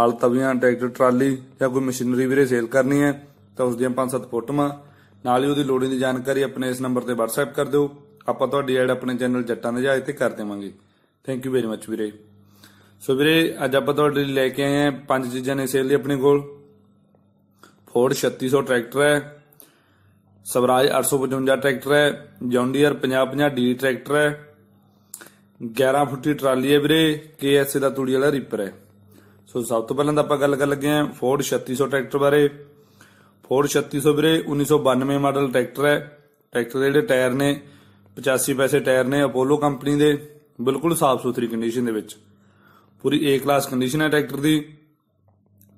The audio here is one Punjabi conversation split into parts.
ਹਲ ਤਵੀਆਂ ਟਰੈਕਟਰ, ਟਰਾਲੀ ਜਾਂ ਕੋਈ ਮਸ਼ੀਨਰੀ ਵੀਰੇ ਸੇਲ ਕਰਨੀ ਹੈ, ਤਾਂ ਉਸ ਦੀਆਂ ਪੰਜ ਸੱਤ ਫੋਟੋਆਂ। ਨਾਲ ਹੀ ਉਹਦੀ ਲੋੜੀਂਦੀ ਜਾਣਕਾਰੀ ਆਪਣੇ ਇਸ ਨੰਬਰ ਤੇ WhatsApp ਕਰ ਦਿਓ। ਆਪਾਂ ਤੁਹਾਡੀ ਐਡ ਆਪਣੇ ਚੈਨਲ ਜੱਟਾਂ ਦੇ ਜਹਾਜ਼ ਤੇ ਕਰ ਦੇਵਾਂਗੇ। ਥੈਂਕ ਯੂ ਵੈਰੀ ਮੱਚ ਵੀਰੇ। ਸੋ ਵੀਰੇ, ਅੱਜ ਆਪਾਂ ਤੁਹਾਡੇ ਲਈ ਲੈ ਕੇ ਆਏ ਹਾਂ ਪੰਜ ਚੀਜ਼ਾਂ ਨੇ ਸੇਲ ਲਈ ਆਪਣੇ ਕੋਲ। ਫੋਰਡ 3600 ਟਰੈਕਟਰ ਹੈ। ਸਵਰਾਜ 855 ਟਰੈਕਟਰ ਹੈ। ਜੌਂਡੀਅਰ 5050 ਡੀ ਟਰੈਕਟਰ ਹੈ। 11 ਫੁੱਟੀ ਟਰਾਲੀ ਹੈ ਵੀਰੇ। KSA ਦਾ ਤੂੜੀ ਵਾਲਾ ਰੀਪਰ ਹੈ। ਸੋ ਸਭ ਤੋਂ ਪਹਿਲਾਂ ਤਾਂ ਆਪਾਂ ਗੱਲ ਕਰ ਲੱਗੇ ਹਾਂ ਫੋਰਡ 3600 ਟਰੈਕਟਰ ਬਾਰੇ। ਫੋਰਡ 3600 ਵੀਰੇ 1992 ਮਾਡਲ ਟਰੈਕਟਰ ਹੈ। ਟਰੈਕਟਰ ਦੇ ਜਿਹੜੇ ਟਾਇਰ ਨੇ 85 ਪੈਸੇ ਟਾਇਰ ਨੇ ਅਪੋਲੋ ਕੰਪਨੀ ਦੇ, ਬਿਲਕੁਲ ਸਾਫ਼ ਸੁਥਰੀ ਕੰਡੀਸ਼ਨ ਦੇ ਵਿੱਚ। ਪੂਰੀ A ਕਲਾਸ ਕੰਡੀਸ਼ਨ ਹੈ ਟਰੈਕਟਰ ਦੀ।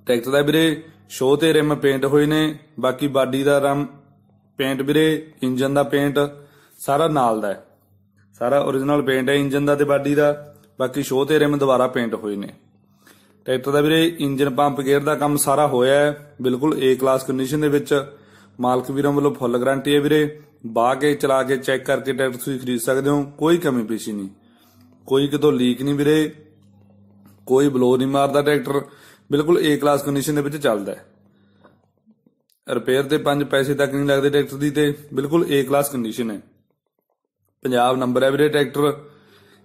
ਟਰੈਕਟਰ ਦਾ ਵੀਰੇ ਸ਼ੋ ਤੇ ਰਿਮ ਪੇਂਟ ਹੋਏ ਨੇ, ਬਾਕੀ ਬਾਡੀ ਦਾ ਰਮ ਪੇਂਟ ਵੀਰੇ ਇੰਜਨ ਦਾ ਪੇਂਟ ਸਾਰਾ ਨਾਲ ਦਾ ਹੈ। ਸਾਰਾ origignal ਪੇਂਟ ਹੈ ਇੰਜਨ ਦਾ ਤੇ ਬਾਡੀ ਦਾ। ਬਾਕੀ ਸ਼ੋ ਤੇ ਰਿਮ ਦੁਬਾਰਾ ਪੇਂਟ ਹੋਏ ਨੇ। ਟਰੈਕਟਰ ਦਾ ਵੀਰੇ ਇੰਜਨ ਪੰਪ ਗੇਅਰ ਦਾ ਕੰਮ ਸਾਰਾ ਹੋਇਆ ਹੈ, ਬਿਲਕੁਲ A ਕਲਾਸ ਕੰਡੀਸ਼ਨ ਦੇ ਵਿੱਚ। ਮਾਲਕ ਵੀਰਾਂ ਵੱਲੋਂ ਫੁੱਲ ਗਾਰੰਟੀ ਹੈ ਵੀਰੇ, ਬਾਹ ਕੇ ਚਲਾ ਕੇ ਚੈੱਕ ਕਰਕੇ ਟਰੈਕਟਰ ਤੁਸੀਂ ਖਰੀਦ ਸਕਦੇ ਹੋ, ਕੋਈ ਕਮੀ ਪੇਸ਼ੀ ਨਹੀਂ। ਕੋਈ ਕਿਤੋਂ ਲੀਕ ਨਹੀਂ ਵੀਰੇ, ਕੋਈ ਬਲੋ ਨਹੀਂ ਮਾਰਦਾ ਟਰੈਕਟਰ, ਬਿਲਕੁਲ A ਕਲਾਸ ਕੰਡੀਸ਼ਨ ਦੇ ਵਿੱਚ ਚੱਲਦਾ ਹੈ। ਰਿਪੇਅਰ ਤੇ 5 ਪੈਸੇ ਤੱਕ ਨਹੀਂ ਲੱਗਦੇ ਟਰੈਕਟਰ ਦੀ ਤੇ, ਬਿਲਕੁਲ A ਕਲਾਸ ਕੰਡੀਸ਼ਨ ਹੈ। ਪੰਜਾਬ ਨੰਬਰ ਹੈ ਵੀਰੇ ਟਰੈਕਟਰ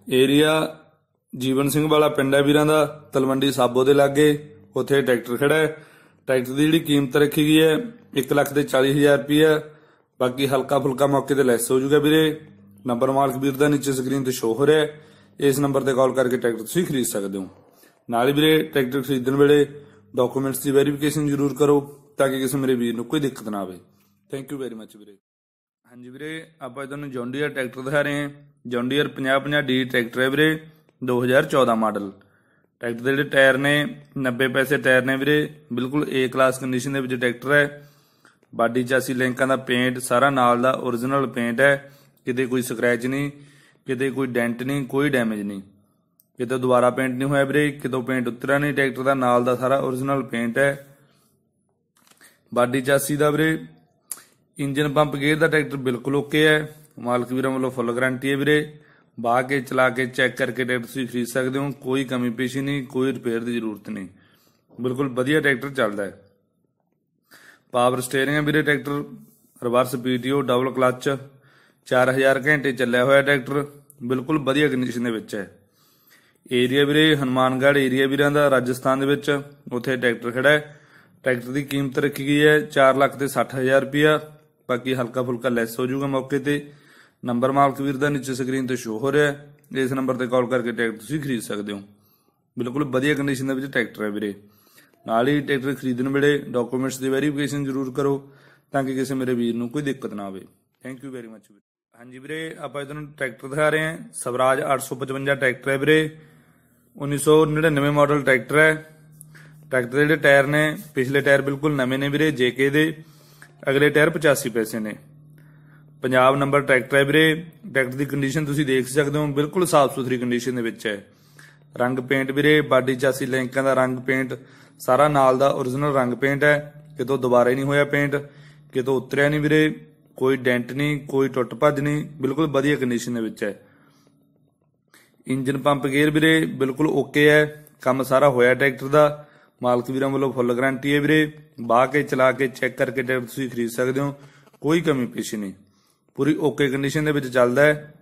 ਏਰੀਆ ਜੀਵਨ ਸਿੰਘ ਵਾਲਾ ਪਿੰਡ ਹੈ ਵੀਰਾਂ ਦਾ, ਤਲਵੰਡੀ ਸਾਬੋ ਦੇ ਲਾਗੇ, ਉੱਥੇ ਟਰੈਕਟਰ ਖੜਾ ਹੈ। ਟਰੈਕਟਰ ਦੀ ਜਿਹੜੀ ਕੀਮਤ ਰੱਖੀ ਗਈ ਹੈ 1 ਲੱਖ ਤੇ 40000 ਰੁਪਏ ਬਾਕੀ ਹਲਕਾ ਫੁਲਕਾ ਮੌਕੇ ਤੇ ਲੈਸ ਹੋ ਜਾਊਗਾ ਵੀਰੇ। ਨੰਬਰ ਮਾਲਕ ਵੀਰ ਦਾ ਨੀਚੇ ਸਕਰੀਨ ਤੇ ਸ਼ੋ ਹੋ ਰਿਹਾ ਹੈ। ਇਸ ਨੰਬਰ ਤੇ ਕਾਲ ਕਰਕੇ ਟਰੈਕਟਰ ਤੁਸੀਂ ਖਰੀਦ ਸਕਦੇ ਹੋ। ਨਾਲ ਹੀ ਵੀਰੇ, ਟਰੈਕਟਰ ਖਰੀਦਣ ਵੇਲੇ ਡਾਕੂਮੈਂਟਸ ਦੀ ਵੈਰੀਫਿਕੇਸ਼ਨ ਜ਼ਰੂਰ ਕਰੋ, ਤਾਂ ਕਿ ਕਿਸੇ ਮੇਰੇ ਵੀਰ ਨੂੰ ਕੋਈ ਦਿੱਕਤ ਨਾ ਆਵੇ। ਥੈਂਕ ਯੂ ਵੈਰੀ ਮੱਚ ਵੀਰੇ। ਹਾਂਜੀ ਵੀਰੇ, ਆਪਾਂ ਤੁਹਾਨੂੰ ਜੌਂਡੀਅਰ ਟਰੈਕਟਰ ਦਿਖਾ ਰਹੇ ਹਾਂ। ਜੌਂਡੀਅਰ 5050 ਡੀ ਟਰੈਕਟਰ ਹੈ ਵੀਰੇ। 2014 ਮਾਡਲ। ਟਰੈਕਟਰ ਦੇ ਜਿਹੜੇ ਟਾਇਰ ਨੇ 90 ਪੈਸੇ ਟਾਇਰ ਨੇ ਵੀਰੇ। ਬਿਲਕੁਲ A ਕਲਾਸ ਕੰਡੀਸ਼ਨ ਦੇ ਵਿੱਚ ਟਰੈਕਟਰ ਹੈ। ਬਾਡੀ ਚਾਸੀ ਲਿੰਕਾਂ ਦਾ ਪੇਂਟ ਸਾਰਾ ਨਾਲ ਦਾ origignal ਪੇਂਟ ਹੈ। ਕਿਤੇ ਕੋਈ ਸਕ੍ਰੈਚ ਨਹੀਂ, ਕਿਤੇ ਕੋਈ ਡੈਂਟ ਨਹੀਂ, ਕੋਈ ਡੈਮੇਜ ਨਹੀਂ। ਕਿਤੇ ਦੁਬਾਰਾ ਪੇਂਟ ਨਹੀਂ ਹੋਇਆ ਵੀਰੇ, ਕਿਤੋਂ ਪੇਂਟ ਉਤਰਿਆ ਨਹੀਂ। ਟਰੈਕਟਰ ਦਾ ਨਾਲ ਦਾ ਸਾਰਾ origignal ਪੇਂਟ ਹੈ। ਬਾਡੀ ਚਾਸੀ ਦਾ ਵੀਰੇ ਇੰਜਨ ਪੰਪ ਗੇਅਰ ਦਾ ਟਰੈਕਟਰ ਬਿਲਕੁਲ ਓਕੇ ਹੈ। ਮਾਲਕ ਵੀਰਾਂ ਵੱਲੋਂ ਫੁੱਲ ਗਾਰੰਟੀ ਹੈ ਵੀਰੇ। ਬਾਹ ਕੇ ਚਲਾ ਕੇ ਚੈੱਕ ਕਰਕੇ ਟਰੈਕਟਰ ਤੁਸੀਂ ਖਰੀਦ ਸਕਦੇ ਹੋ, ਕੋਈ ਕਮੀ ਪੇਸ਼ੀ ਨਹੀਂ, ਕੋਈ ਰਿਪੇਅਰ ਦੀ ਜ਼ਰੂਰਤ ਨਹੀਂ। ਬਿਲਕੁਲ ਵਧੀਆ ਟਰੈਕਟਰ ਚੱਲਦਾ ਹੈ। ਪਾਵਰ ਸਟੀਅਰਿੰਗ ਹੈ ਵੀਰੇ tractor, reverse PTO double clutch 4000 ਘੰਟੇ ਚੱਲਿਆ ਹੋਇਆ ਟਰੈਕਟਰ, ਬਿਲਕੁਲ ਵਧੀਆ ਕੰਡੀਸ਼ਨ ਦੇ ਵਿੱਚ ਹੈ। ਏਰੀਆ ਵੀਰੇ, ਹਨੂਮਾਨਗੜ੍ਹ ਏਰੀਆ ਵੀਰਾਂ ਦਾ, ਰਾਜਸਥਾਨ ਦੇ ਵਿੱਚ, ਉੱਥੇ ਟਰੈਕਟਰ ਖੜਾ ਹੈ। ਟਰੈਕਟਰ ਦੀ ਕੀਮਤ ਰੱਖੀ ਗਈ ਹੈ 4 ਲੱਖ ਤੇ 60000 ਰੁਪਿਆ ਬਾਕੀ ਹਲਕਾ ਫੁਲਕਾ ਲੈਸ ਹੋ ਜਾਊਗਾ ਮੌਕੇ ਤੇ। ਨੰਬਰ ਮਾਲਕ ਵੀਰ ਦਾ ਨੀਚੇ ਸਕਰੀਨ ਤੇ ਸ਼ੋ ਹੋ ਰਿਹਾ ਹੈ। ਇਸ ਨੰਬਰ ਤੇ ਕਾਲ ਕਰਕੇ ਟਰੈਕਟਰ ਤੁਸੀਂ ਖਰੀਦ ਸਕਦੇ ਹੋ। ਬਿਲਕੁਲ ਵਧੀਆ ਕੰਡੀਸ਼ਨ ਦੇ ਵਿੱਚ ਟਰੈਕਟਰ ਹੈ ਵੀਰੇ। ਨਾਲ ਹੀ ਟਰੈਕਟਰ ਖਰੀਦਣ ਵੇਲੇ ਡਾਕੂਮੈਂਟਸ ਦੀ ਵੈਰੀਫਿਕੇਸ਼ਨ ਜ਼ਰੂਰ ਕਰੋ ਤਾਂ ਕਿ ਕਿਸੇ ਮੇਰੇ ਵੀਰ ਨੂੰ ਕੋਈ ਦਿੱਕਤ ਨਾ ਆਵੇ। Thank you very. ਮੱਚ ਹਾਂਜੀ ਵੀਰੇ, ਆਪਾਂ ਤੁਹਾਨੂੰ ਟਰੈਕਟਰ ਦਿਖਾ ਰਹੇ ਹਾਂ। ਸਵਰਾਜ 855 ਟਰੈਕਟਰ ਹੈ ਵੀਰੇ। 1999 ਮਾਡਲ ਟਰੈਕਟਰ ਹੈ। ਟਰੈਕਟਰ ਦੇ ਜਿਹੜੇ ਟਾਇਰ ਨੇ, ਪਿਛਲੇ ਟਾਇਰ ਬਿਲਕੁਲ ਨਵੇਂ ਨੇ ਵੀਰੇ, ਜੇਕੇ ਦੇ। ਅਗਲੇ ਟਾਇਰ 85 ਪੈਸੇ ਨੇ। ਪੰਜਾਬ ਨੰਬਰ ਟਰੈਕਟਰ ਹੈ ਵੀਰੇ। ਟਰੈਕਟਰ ਦੀ ਕੰਡੀਸ਼ਨ ਤੁਸੀਂ ਦੇਖ ਸਕਦੇ ਹੋ, ਬਿਲਕੁਲ ਸਾਫ਼ ਸੁਥਰੀ ਕੰਡੀਸ਼ਨ ਦੇ ਵਿੱਚ ਹੈ। ਰੰਗ ਪੇਂਟ ਵੀਰੇ, ਬਾਡੀ ਚਾਸੀ ਲਿੰਕਾਂ ਦਾ ਰੰਗ ਪੇਂਟ ਸਾਰਾ ਨਾਲ ਦਾ origignal ਰੰਗ ਪੇਂਟ ਹੈ। ਕਿਤੋਂ ਦੁਬਾਰਾ ਹੀ ਨਹੀਂ ਹੋਇਆ ਪੇਂਟ ਕਿਤੋਂ ਉਤਰਿਆ ਨਹੀਂ ਵੀਰੇ। ਕੋਈ ਡੈਂਟ ਨਹੀਂ, ਕੋਈ ਟੁੱਟ ਭੱਜ ਨਹੀਂ, ਬਿਲਕੁਲ ਵਧੀਆ ਕੰਡੀਸ਼ਨ ਦੇ ਵਿੱਚ ਹੈ। ਇੰਜਨ ਪੰਪ ਗੇਅਰ ਵੀਰੇ, ਬਿਲਕੁਲ ਓਕੇ ਹੈ। ਕੰਮ ਸਾਰਾ ਹੋਇਆ ਟਰੈਕਟਰ ਦਾ। ਮਾਲਕ ਵੀਰਾਂ ਵੱਲੋਂ ਫੁੱਲ ਗਾਰੰਟੀ ਹੈ ਵੀਰੇ। ਬਾਹ ਕੇ ਚਲਾ ਕੇ ਚੈੱਕ ਕਰਕੇ ਟਰੈਕਟਰ ਤੁਸੀਂ ਖਰੀਦ ਸਕਦੇ ਹੋ। ਕੋਈ ਕਮੀ ਪੇਸ਼ੀ ਨਹੀਂ। ਪੂਰੀ ਓਕੇ ਕੰਡੀਸ਼ਨ ਦੇ ਵਿੱਚ ਚੱਲਦਾ ਹੈ।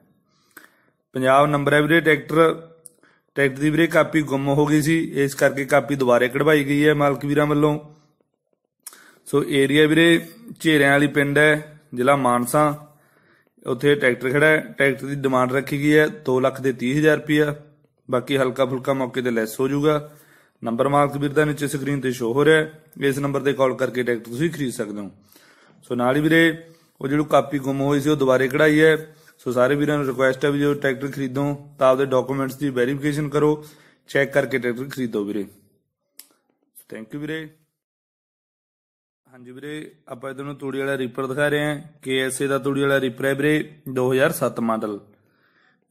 ਪੰਜਾਬ ਨੰਬਰ ਹੈ ਵੀਰੇ, ਟਰੈਕਟਰ ਟਰੈਕਟਰ ਦੀ ਵੀਰੇ ਕਾਪੀ ਗੁੰਮ ਹੋ ਗਈ ਸੀ। ਇਸ ਕਰਕੇ ਕਾਪੀ ਦੁਬਾਰੇ ਕਢਵਾਈ ਗਈ ਹੈ ਮਾਲਕ ਵੀਰਾਂ ਵੱਲੋਂ। ਸੋ ਏਰੀਆ ਵੀਰੇ, ਝੇਰਿਆਂ ਵਾਲੀ ਪਿੰਡ ਹੈ, ਜ਼ਿਲ੍ਹਾ ਮਾਨਸਾ। ਉੱਥੇ ਟਰੈਕਟਰ ਖੜਾ ਹੈ। ਟਰੈਕਟਰ ਦੀ ਡਿਮਾਂਡ ਰੱਖੀ ਗਈ ਹੈ 2 ਲੱਖ ਦੇ 30000 ਰੁਪਿਆ ਬਾਕੀ ਹਲਕਾ ਫੁਲਕਾ ਮੌਕੇ ਤੇ ਲੈਸ ਹੋ ਜਾਊਗਾ। ਨੰਬਰ ਮਾਲਕ ਵੀਰ ਦਾ ਨੀਚੇ ਸਕਰੀਨ ਤੇ ਸ਼ੋ ਹੋ ਰਿਹਾ ਹੈ। ਇਸ ਨੰਬਰ ਤੇ ਕਾਲ ਕਰਕੇ ਟਰੈਕਟਰ ਤੁਸੀਂ ਖਰੀਦ ਸਕਦੇ ਹੋ। ਸੋ ਨਾਲ ਹੀ ਵੀਰੇ ਉਹ ਜਿਹੜੀ ਕਾਪੀ ਗੁੰਮ ਹੋਈ ਸੀ, ਉਹ ਦੁਬਾਰੇ ਕਢਾਈ ਹੈ। ਸੋ ਸਾਰੇ ਵੀਰਾਂ ਨੂੰ ਰਿਕੁਐਸਟ ਹੈ ਵੀ ਜੋ ਟਰੈਕਟਰ ਖਰੀਦੋ, ਤਾਂ ਆਪਦੇ ਡਾਕੂਮੈਂਟਸ ਦੀ ਵੈਰੀਫਿਕੇਸ਼ਨ ਕਰੋ। ਚੈੱਕ ਕਰਕੇ ਟਰੈਕਟਰ ਖਰੀਦੋ ਵੀਰੇ। ਥੈਂਕ ਯੂ ਵੀਰੇ। ਹਾਂਜੀ ਵੀਰੇ, ਆਪਾਂ ਇਧਰ ਨੂੰ ਤੂੜੀ ਵਾਲਾ ਰੀਪਰ ਦਿਖਾ ਰਹੇ ਹਾਂ। KSA ਦਾ ਤੂੜੀ ਵਾਲਾ ਰੀਪਰ ਹੈ ਵੀਰੇ 2007 ਮਾਡਲ।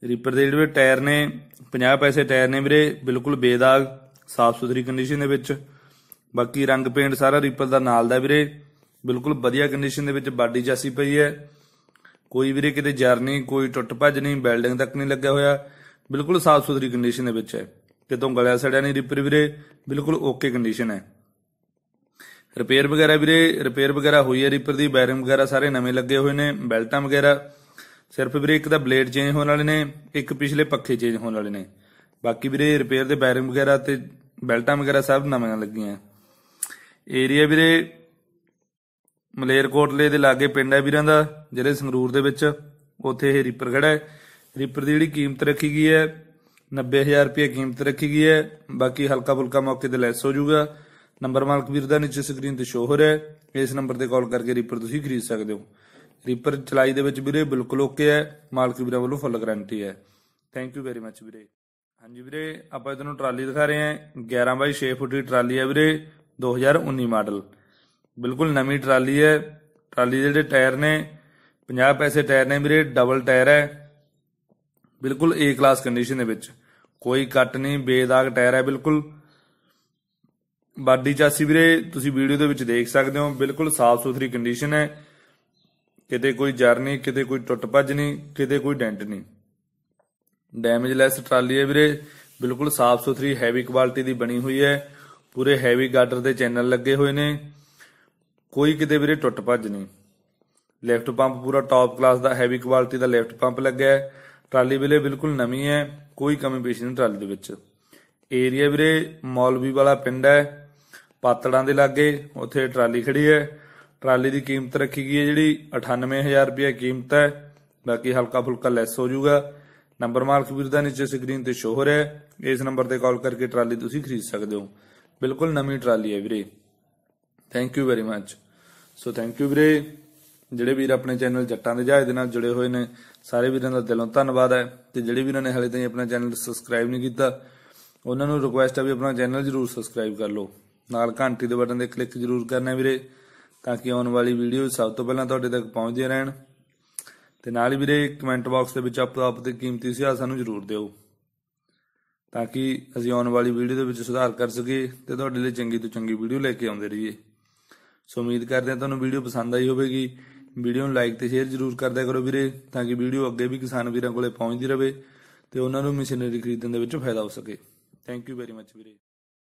ਰੀਪਰ ਦੇ ਜਿਹੜੇ ਟਾਇਰ ਨੇ 50 ਪੈਸੇ ਟਾਇਰ ਨੇ ਵੀਰੇ, ਬਿਲਕੁਲ ਬੇਦਾਗ, ਸਾਫ਼ ਸੁਥਰੀ ਕੰਡੀਸ਼ਨ ਦੇ ਵਿੱਚ। ਬਾਕੀ ਰੰਗ ਪੇਂਟ ਸਾਰਾ ਰੀਪਰ ਦਾ ਨਾਲ ਦਾ ਵੀਰੇ। ਬਿਲਕੁਲ ਵਧੀਆ ਕੰਡੀਸ਼ਨ ਦੇ ਵਿੱਚ ਬਾਡੀ ਚਾਸੀ ਪਈ ਹੈ। ਕੋਈ ਵੀਰੇ ਕਿਤੇ ਜਰ ਨਹੀਂ, ਕੋਈ ਟੁੱਟ ਭੱਜ ਨਹੀਂ, ਬਿਲਡਿੰਗ ਤੱਕ ਨਹੀਂ ਲੱਗਿਆ ਹੋਇਆ। ਬਿਲਕੁਲ ਸਾਫ਼ ਸੁਥਰੀ ਕੰਡੀਸ਼ਨ ਦੇ ਵਿੱਚ ਹੈ। ਕਿਤੋਂ ਗਲਿਆ ਸੜਿਆ ਨਹੀਂ ਰੀਪਰ ਵੀਰੇ, ਬਿਲਕੁਲ ਓਕੇ ਕੰਡੀਸ਼ਨ ਹੈ। ਰਿਪੇਅਰ ਵਗੈਰਾ ਵੀਰੇ ਰਿਪੇਅਰ ਵਗੈਰਾ ਹੋਈ ਹੈ ਰੀਪਰ ਦੀ ਬੈਰਿੰਗ ਵਗੈਰਾ ਸਾਰੇ ਨਵੇਂ ਲੱਗੇ ਹੋਏ ਨੇ, ਬੈਲਟਾਂ ਵਗੈਰਾ। ਸਿਰਫ ਵੀਰੇ ਇੱਕ ਦਾ ਬਲੇਡ ਚੇਂਜ ਹੋਣ ਵਾਲੇ ਨੇ, ਇੱਕ ਪਿਛਲੇ ਪੱਖੇ ਚੇਂਜ ਹੋਣ ਵਾਲੇ ਨੇ। ਬਾਕੀ ਵੀਰੇ ਰਿਪੇਅਰ ਦੇ ਬੈਰਿੰਗ ਵਗੈਰਾ ਤੇ ਬੈਲਟਾਂ ਵਗੈਰਾ ਸਭ ਨਵੀਆਂ ਲੱਗੀਆਂ। ਏਰੀਆ ਵੀਰੇ ਮਲੇਰਕੋਟਲੇ ਦੇ ਲਾਗੇ ਪਿੰਡ ਹੈ ਵੀਰਾਂ ਦਾ ਜਿਹੜੇ ਸੰਗਰੂਰ ਦੇ ਵਿੱਚ। ਉੱਥੇ ਇਹ ਰੀਪਰ ਖੜਾ ਹੈ। ਰੀਪਰ ਦੀ ਜਿਹੜੀ ਕੀਮਤ ਰੱਖੀ ਗਈ ਹੈ 90000 ਰੁਪਏ ਕੀਮਤ ਰੱਖੀ ਗਈ ਹੈ। ਬਾਕੀ ਹਲਕਾ ਫੁਲਕਾ ਮੌਕੇ ਤੇ ਲੈਸ ਹੋ ਜਾਊਗਾ। ਨੰਬਰ ਮਾਲਕ ਵੀਰ ਦਾ ਨੀਚੇ ਸਕਰੀਨ ਤੇ ਸ਼ੋ ਹੋ ਰਿਹਾ ਹੈ। ਇਸ ਨੰਬਰ ਤੇ ਕਾਲ ਕਰਕੇ ਰੀਪਰ ਤੁਸੀਂ ਖਰੀਦ ਸਕਦੇ ਹੋ। ਰੀਪਰ ਚਲਾਈ ਦੇ ਵਿੱਚ ਵੀਰੇ ਬਿਲਕੁਲ ਓਕੇ ਹੈ। ਮਾਲਕ ਵੀਰਾਂ ਵੱਲੋਂ ਫੁੱਲ ਗਾਰੰਟੀ ਹੈ। ਥੈਂਕ ਯੂ ਵੈਰੀ ਮੱਚ ਵੀਰੇ। ਹਾਂਜੀ ਵੀਰੇ, ਆਪਾਂ ਤੁਹਾਨੂੰ ਟਰਾਲੀ ਦਿਖਾ ਰਹੇ ਹਾਂ। 11 ਬਾਈ 6 ਫੁੱਟ ਦੀ ਟਰਾਲੀ ਹੈ ਵੀਰੇ। 2019 ਮਾਡਲ। ਬਿਲਕੁਲ ਨਵੀਂ ਟਰਾਲੀ ਹੈ। ਟਰਾਲੀ ਦੇ ਜਿਹੜੇ ਟਾਇਰ ਨੇ 50 ਪੈਸੇ ਟਾਇਰ ਨੇ ਵੀਰੇ ਡਬਲ ਟਾਇਰ ਹੈ। ਬਿਲਕੁਲ ਏ ਕਲਾਸ ਕੰਡੀਸ਼ਨ ਦੇ ਵਿੱਚ। ਕੋਈ ਕੱਟ ਨਹੀਂ, ਬੇਦਾਗ ਟਾਇਰ ਹੈ ਬਿਲਕੁਲ। ਬਾਡੀ ਚਾਸੀ ਵੀਰੇ, ਤੁਸੀਂ ਵੀਡੀਓ ਦੇ ਵਿੱਚ ਦੇਖ ਸਕਦੇ ਹੋ, ਬਿਲਕੁਲ ਸਾਫ਼ ਸੁਥਰੀ ਕੰਡੀਸ਼ਨ ਹੈ। ਕਿਤੇ ਕੋਈ ਜਰ ਨਹੀਂ, ਕਿਤੇ ਕੋਈ ਟੁੱਟ ਭੱਜ ਨਹੀਂ, ਕਿਤੇ ਕੋਈ ਡੈਂਟ ਨਹੀਂ। ਡੈਮੇਜਲੈਸ ਟਰਾਲੀ ਹੈ ਵੀਰੇ। ਬਿਲਕੁਲ ਸਾਫ਼ ਸੁਥਰੀ ਹੈਵੀ ਕੁਆਲਿਟੀ ਦੀ ਬਣੀ ਹੋਈ ਹੈ। ਪੂਰੇ ਹੈਵੀ ਗਾਡਰ ਦੇ ਚੈਨਲ ਲੱਗੇ ਹੋਏ ਨੇ। ਕੋਈ ਕਿਤੇ ਵੀਰੇ ਟੁੱਟ ਭੱਜ ਨਹੀਂ। ਲੈਫਟ ਪੰਪ ਪੂਰਾ ਟਾਪ ਕਲਾਸ ਦਾ ਹੈਵੀ ਕੁਆਲਿਟੀ ਦਾ ਲੈਫਟ ਪੰਪ ਲੱਗਿਆ ਹੈ। ਟਰਾਲੀ ਵੀਰੇ ਬਿਲਕੁਲ ਨਵੀਂ ਹੈ, ਕੋਈ ਕਮੀ ਪੇਸ਼ੀ ਨਹੀਂ ਟਰਾਲੀ ਦੇ ਵਿੱਚ। ਏਰੀਆ ਵੀਰੇ ਮੌਲਵੀ ਵਾਲਾ ਪਿੰਡ ਹੈ, ਪਾਤੜਾਂ ਦੇ ਲਾਗੇ ਉੱਥੇ ਟਰਾਲੀ ਖੜੀ ਹੈ। ਟਰਾਲੀ ਦੀ ਕੀਮਤ ਰੱਖੀ ਗਈ ਹੈ ਜਿਹੜੀ 98000 ਰੁਪਏ ਕੀਮਤ ਹੈ। ਬਾਕੀ ਹਲਕਾ ਫੁਲਕਾ ਲੈਸ ਹੋ ਜਾਊਗਾ। ਨੰਬਰ ਮਾਲਕ ਵੀਰ ਦਾ ਨੀਚੇ ਸਕਰੀਨ ਤੇ ਸ਼ੋ ਹੋ ਰਿਹਾ ਹੈ। ਇਸ ਨੰਬਰ ਤੇ ਕਾਲ ਕਰਕੇ ਟਰਾਲੀ ਤੁਸੀਂ ਖਰੀਦ ਸਕਦੇ ਹੋ। ਬਿਲਕੁਲ ਨਵੀਂ ਟਰਾਲੀ ਹੈ ਵੀਰੇ। Thank you very much so thank you ਵੀਰੇ। ਜਿਹੜੇ ਵੀਰ ਆਪਣੇ ਚੈਨਲ ਜੱਟਾਂ ਦੇ ਜਹਾਜ਼ ਦੇ ਨਾਲ ਜੁੜੇ ਹੋਏ ਨੇ, ਸਾਰੇ ਵੀਰਾਂ ਦਾ ਦਿਲੋਂ ਧੰਨਵਾਦ ਹੈ। ਤੇ ਜਿਹੜੇ ਵੀਰਾਂ ਨੇ ਹਾਲੇ ਤਾਈਂ ਆਪਣਾ ਚੈਨਲ ਸਬਸਕ੍ਰਾਈਬ ਨਹੀਂ ਕੀਤਾ, ਉਹਨਾਂ ਨੂੰ ਰਿਕੁਐਸਟ ਹੈ ਵੀ ਆਪਣਾ ਚੈਨਲ ਜਰੂਰ ਸਬਸਕ੍ਰਾਈਬ ਕਰ ਲਓ। ਨਾਲ ਘੰਟੀ ਦੇ ਬਟਨ ਤੇ ਕਲਿੱਕ ਜਰੂਰ ਕਰਨਾ ਵੀਰੇ, ਤਾਂ ਕਿ ਆਉਣ ਵਾਲੀ ਵੀਡੀਓ ਸਭ ਤੋਂ ਪਹਿਲਾਂ ਤੁਹਾਡੇ ਤੱਕ ਪਹੁੰਚਦੀਆਂ ਰਹਿਣ। ਤੇ ਨਾਲ ਹੀ ਵੀਰੇ ਕਮੈਂਟ ਬਾਕਸ ਦੇ ਵਿੱਚ ਆਪੋ ਆਪ ਤੇ ਕੀਮਤੀ ਸੁਝਾਅ ਸਾਨੂੰ ਜਰੂਰ ਦਿਓ। ਤਾਂ ਕਿ ਅਸੀਂ ਆਉਣ ਵਾਲੀ ਵੀਡੀਓ ਦੇ ਵਿੱਚ ਸੁਧਾਰ ਕਰ ਸਕੀਏ ਤੇ ਤੁਹਾਡੇ ਲਈ ਚੰਗੀ ਤੋਂ ਚੰਗੀ ਵੀਡੀਓ ਲੈ ਕੇ ਆਉਂਦੇ ਰਹੀਏ। ਸੋ ਉਮੀਦ ਕਰਦੇ ਹਾਂ ਤੁਹਾਨੂੰ ਵੀਡੀਓ ਪਸੰਦ ਆਈ ਹੋਵੇਗੀ। ਵੀਡੀਓ ਨੂੰ ਲਾਈਕ ਤੇ ਸ਼ੇਅਰ ਜਰੂਰ ਕਰਦਿਆ ਕਰੋ ਵੀਰੇ, ਤਾਂ ਕਿ ਵੀਡੀਓ ਅੱਗੇ ਵੀ ਕਿਸਾਨ ਵੀਰਾਂ ਕੋਲੇ ਪਹੁੰਚਦੀ ਰਹੇ ਤੇ ਉਹਨਾਂ ਨੂੰ ਮਸ਼ੀਨਰੀ ਖਰੀਦਣ ਦੇ ਵਿੱਚ ਫਾਇਦਾ ਹੋ ਸਕੇ। ਥੈਂਕ ਯੂ ਵੈਰੀ ਮੱਚ ਵੀਰੇ।